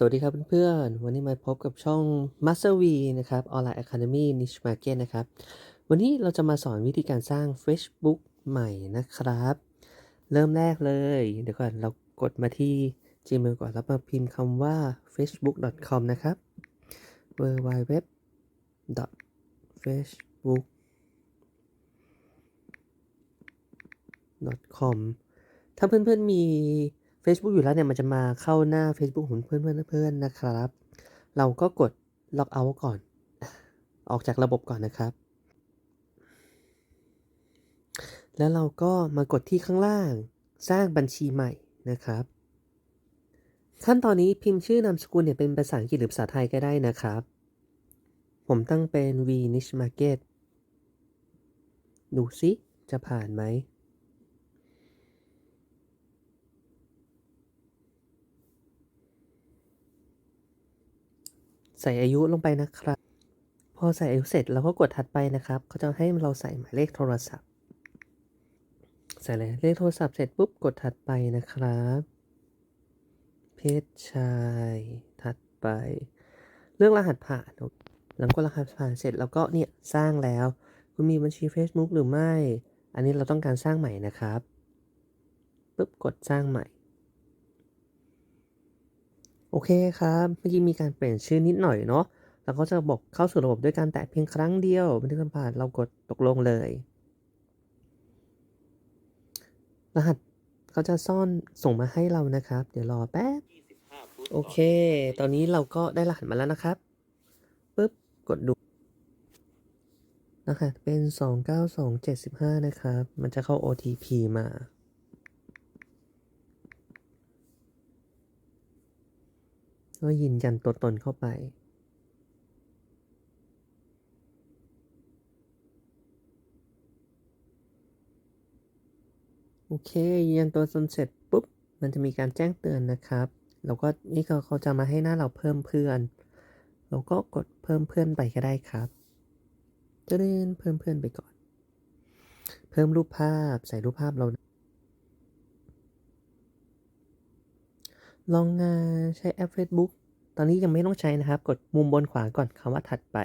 สวัสดีครับเพื่อนๆ วันนี้มาพบกับช่อง Master V นะครับ Online Academy Niche Market นะครับ วันนี้เราจะมาสอนวิธีการสร้าง Facebook ใหม่นะครับ เริ่มแรกเลย เดี๋ยวก่อนเรากดมาที่ Gmail ก่อนแล้วมาพิมพ์คำว่า facebook.com นะครับ www facebook com ถ้าเพื่อนๆมี Facebook อยู่แล้วเนี่ยมันจะมาเข้าหน้า Facebook ของเพื่อนเพื่อนๆนะครับ เราก็กด log out ก่อน ออกจากระบบก่อนนะครับ แล้วเราก็มากดที่ข้างล่างสร้างบัญชีใหม่นะครับ ขั้นตอนนี้พิมพ์ชื่อนามสกุลเนี่ยเป็นภาษาอังกฤษหรือภาษาไทยก็ได้นะครับ ผมตั้งเป็น V Niche Market ดูซิจะผ่านไหม ใส่อายุลงไปนะครับ พอใส่อายุเสร็จเราก็กดถัดไปนะครับเขาจะให้เราใส่หมายเลขโทรศัพท์ ใส่เลยเลขโทรศัพท์เสร็จปุ๊บกดถัดไปนะครับ เพศชาย ถัดไปเรื่องรหัสผ่านหลังกดรหัสผ่านเสร็จแล้วก็เนี่ยสร้างแล้ว คุณมีบัญชี Facebook หรือไม่ อันนี้เราต้องการสร้างใหม่นะครับปุ๊บกดสร้างใหม่ โอเคครับเมื่อกี้มีการเปลี่ยนชื่อนิดหน่อยเนาะแล้วก็จะบอกเข้าสู่ระบบด้วยการแตะเพียงครั้งเดียวบันทึกสัมผัสเรากดตกลงเลย รหัสเขาจะซ่อนส่งมาให้เรานะครับ เดี๋ยวรอแป๊บโอเค ตอนนี้เราก็ได้รหัสมาแล้วนะครับปึ๊บกดดูรหัสเป็น 29275 นะครับ มันจะเข้า OTP มา ก็ยืนยันตัวตนเข้าไป โอเคยืนยันตัวตนเสร็จปุ๊บ มันจะมีการแจ้งเตือนนะครับ แล้วก็นี่เขาเขาจะมาให้หน้าเราเพิ่มเพื่อน เราก็กดเพิ่มเพื่อนไปก็ได้ครับจะเดินเพิ่มเพื่อนไปก่อน เพิ่มรูปภาพใส่รูปภาพเรา ลองใช้แอป Facebook ตอนนี้ยังไม่ต้องใช้นะครับ กดมุมบนขวาก่อนคำว่าถัดไป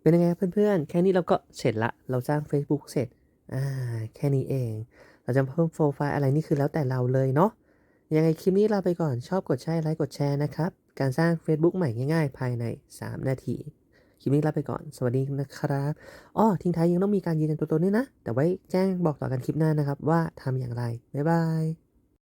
เป็นยังไงเพื่อนๆ แค่นี้เราก็เสร็จละ เราสร้าง Facebook เสร็จ อ่า แค่นี้เอง เราจะเพิ่มโปรไฟล์อะไรนี่คือแล้วแต่เราเลยเนาะ ยังไงคลิปนี้ลาไปก่อน ชอบกดแชร์ไลค์กดแชร์นะครับ การสร้าง Facebook ใหม่ง่ายๆ ภายใน 3 นาที คลิปนี้ลาไปก่อน สวัสดีนะครับอ้อทิ้งท้ายยังต้องมีการยืนยันตัวตนด้วยนะ แต่ไว้แจ้งบอกต่อกันคลิปหน้านะครับว่าทำอย่างไร บ๊ายบาย